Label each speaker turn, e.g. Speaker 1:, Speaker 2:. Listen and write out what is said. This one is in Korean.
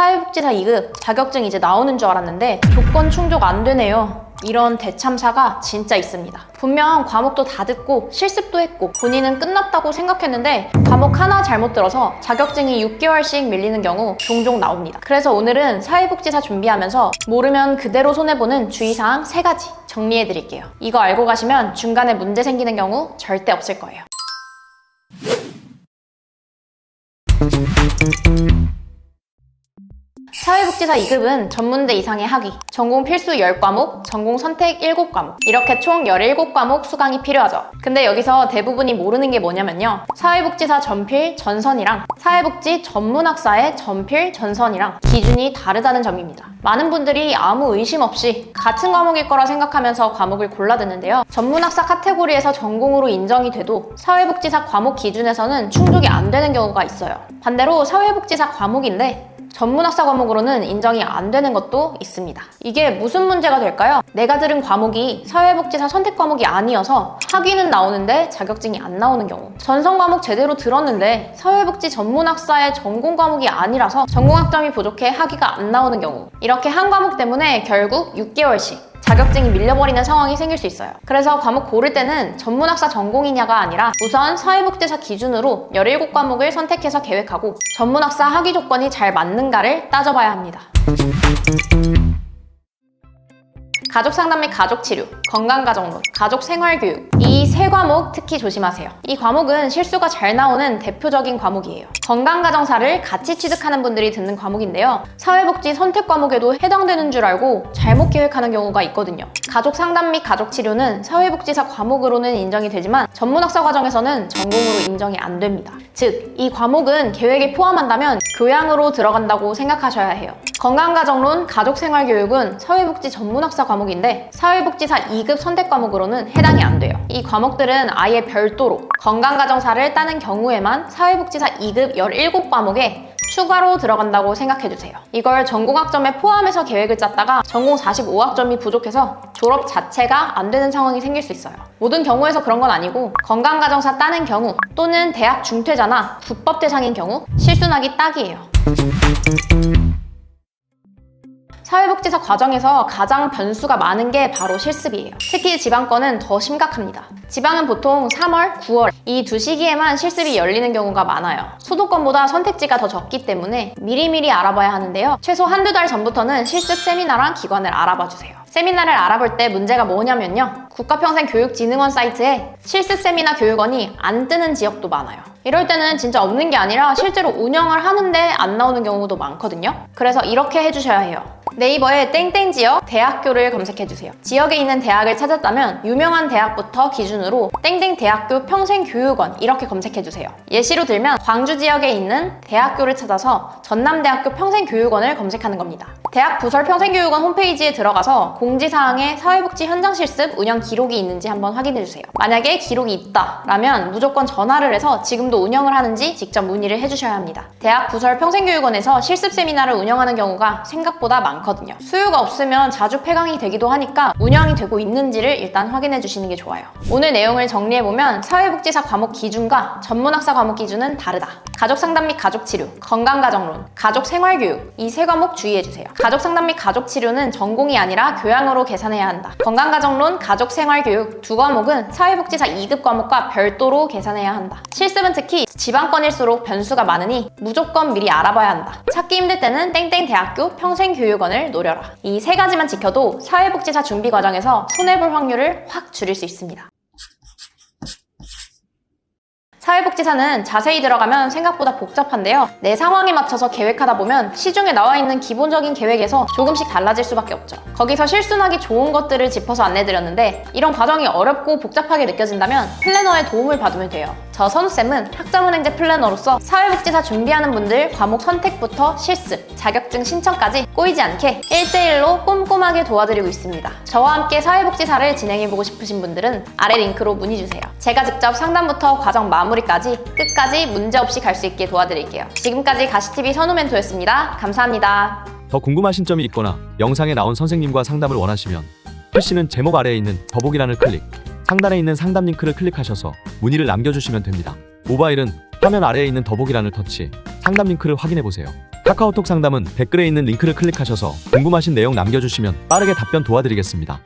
Speaker 1: 사회복지사 2급 자격증 이제 나오는 줄 알았는데 조건 충족 안 되네요. 이런 대참사가 진짜 있습니다. 분명 과목도 다 듣고 실습도 했고 본인은 끝났다고 생각했는데 과목 하나 잘못 들어서 자격증이 6개월씩 밀리는 경우 종종 나옵니다. 그래서 오늘은 사회복지사 준비하면서 모르면 그대로 손해보는 주의사항 3가지 정리해드릴게요. 이거 알고 가시면 중간에 문제 생기는 경우 절대 없을 거예요. 사회복지사 2급은 전문대 이상의 학위, 전공 필수 10과목, 전공 선택 7과목, 이렇게 총 17과목 수강이 필요하죠. 근데 여기서 대부분이 모르는 게 뭐냐면요. 사회복지사 전필, 전선이랑 사회복지 전문학사의 전필, 전선이랑 기준이 다르다는 점입니다. 많은 분들이 아무 의심 없이 같은 과목일 거라 생각하면서 과목을 골라 듣는데요. 전문학사 카테고리에서 전공으로 인정이 돼도 사회복지사 과목 기준에서는 충족이 안 되는 경우가 있어요. 반대로 사회복지사 과목인데 전문학사 과목으로는 인정이 안 되는 것도 있습니다. 이게 무슨 문제가 될까요? 내가 들은 과목이 사회복지사 선택 과목이 아니어서 학위는 나오는데 자격증이 안 나오는 경우 전성 과목 제대로 들었는데 사회복지 전문학사의 전공 과목이 아니라서 전공학점이 부족해 학위가 안 나오는 경우 이렇게 한 과목 때문에 결국 6개월씩 자격증이 밀려버리는 상황이 생길 수 있어요. 그래서 과목 고를 때는 전문학사 전공이냐가 아니라 우선 사회복지사 기준으로 17과목을 선택해서 계획하고 전문학사 학위 조건이 잘 맞는가를 따져봐야 합니다. 가족 상담 및 가족 치료, 건강 가정론, 가족 생활 교육 이 세 과목 특히 조심하세요. 이 과목은 실수가 잘 나오는 대표적인 과목이에요. 건강 가정사를 같이 취득하는 분들이 듣는 과목인데요. 사회복지 선택 과목에도 해당되는 줄 알고 잘못 계획하는 경우가 있거든요. 가족 상담 및 가족 치료는 사회복지사 과목으로는 인정이 되지만 전문학사 과정에서는 전공으로 인정이 안 됩니다. 즉, 이 과목은 계획에 포함한다면 교양으로 들어간다고 생각하셔야 해요. 건강가정론, 가족생활교육은 사회복지 전문학사 과목인데 사회복지사 2급 선택 과목으로는 해당이 안 돼요. 이 과목들은 아예 별도로 건강가정사를 따는 경우에만 사회복지사 2급 17과목에 추가로 들어간다고 생각해주세요. 이걸 전공학점에 포함해서 계획을 짰다가 전공 45학점이 부족해서 졸업 자체가 안 되는 상황이 생길 수 있어요. 모든 경우에서 그런 건 아니고 건강가정사 따는 경우 또는 대학 중퇴자나 불법 대상인 경우 실순하기 딱이에요. 사회복지사 과정에서 가장 변수가 많은 게 바로 실습이에요. 특히 지방권은 더 심각합니다. 지방은 보통 3월, 9월 이 두 시기에만 실습이 열리는 경우가 많아요. 수도권보다 선택지가 더 적기 때문에 미리미리 알아봐야 하는데요. 최소 한두 달 전부터는 실습 세미나랑 기관을 알아봐 주세요. 세미나를 알아볼 때 문제가 뭐냐면요. 국가평생교육진흥원 사이트에 실습 세미나 교육원이 안 뜨는 지역도 많아요. 이럴 때는 진짜 없는 게 아니라 실제로 운영을 하는데 안 나오는 경우도 많거든요. 그래서 이렇게 해주셔야 해요. 네이버에 땡땡 지역 대학교를 검색해주세요. 지역에 있는 대학을 찾았다면 유명한 대학부터 기준으로 땡땡 대학교 평생교육원 이렇게 검색해주세요. 예시로 들면 광주 지역에 있는 대학교를 찾아서 전남대학교 평생교육원을 검색하는 겁니다. 대학 부설 평생교육원 홈페이지에 들어가서 공지사항에 사회복지 현장 실습 운영 기록이 있는지 한번 확인해주세요. 만약에 기록이 있다라면 무조건 전화를 해서 지금도 운영을 하는지 직접 문의를 해주셔야 합니다. 대학 부설 평생교육원에서 실습 세미나를 운영하는 경우가 생각보다 많거든요. 수요가 없으면 자주 폐강이 되기도 하니까 운영이 되고 있는지를 일단 확인해 주시는 게 좋아요. 오늘 내용을 정리해보면 사회복지사 과목 기준과 전문학사 과목 기준은 다르다. 가족 상담 및 가족 치료, 건강 가정론, 가족 생활 교육 이 세 과목 주의해 주세요. 가족 상담 및 가족 치료는 전공이 아니라 교양으로 계산해야 한다. 건강 가정론, 가족 생활 교육 두 과목은 사회복지사 2급 과목과 별도로 계산해야 한다. 실습은 특히 지방권일수록 변수가 많으니 무조건 미리 알아봐야 한다. 찾기 힘들 때는 땡땡 대학교 평생교육원을 노려라. 이 세 가지만 지켜도 사회복지사 준비 과정에서 손해볼 확률을 확 줄일 수 있습니다. 사회복지사는 자세히 들어가면 생각보다 복잡한데요. 내 상황에 맞춰서 계획하다 보면 시중에 나와 있는 기본적인 계획에서 조금씩 달라질 수밖에 없죠. 거기서 실순하기 좋은 것들을 짚어서 안내드렸는데 이런 과정이 어렵고 복잡하게 느껴진다면 플래너의 도움을 받으면 돼요. 저 선우쌤은 학자문행제 플래너로서 사회복지사 준비하는 분들 과목 선택부터 실습, 자격증 신청까지 꼬이지 않게 1대1로 꼼꼼하게 도와드리고 있습니다. 저와 함께 사회복지사를 진행해보고 싶으신 분들은 아래 링크로 문의주세요. 제가 직접 상담부터 과정 마무리 까지 끝까지 문제없이 갈 수 있게 도와드릴게요. 지금까지 가시TV 선우 멘토였습니다. 감사합니다.
Speaker 2: 더 궁금하신 점이 있거나 영상에 나온 선생님과 상담을 원하시면 PC는 제목 아래에 있는 더보기란을 클릭, 상단에 있는 상담 링크를 클릭하셔서 문의를 남겨주시면 됩니다. 모바일은 화면 아래에 있는 더보기란을 터치, 상담 링크를 확인해 보세요. 카카오톡 상담은 댓글에 있는 링크를 클릭하셔서 궁금하신 내용 남겨주시면 빠르게 답변 도와드리겠습니다.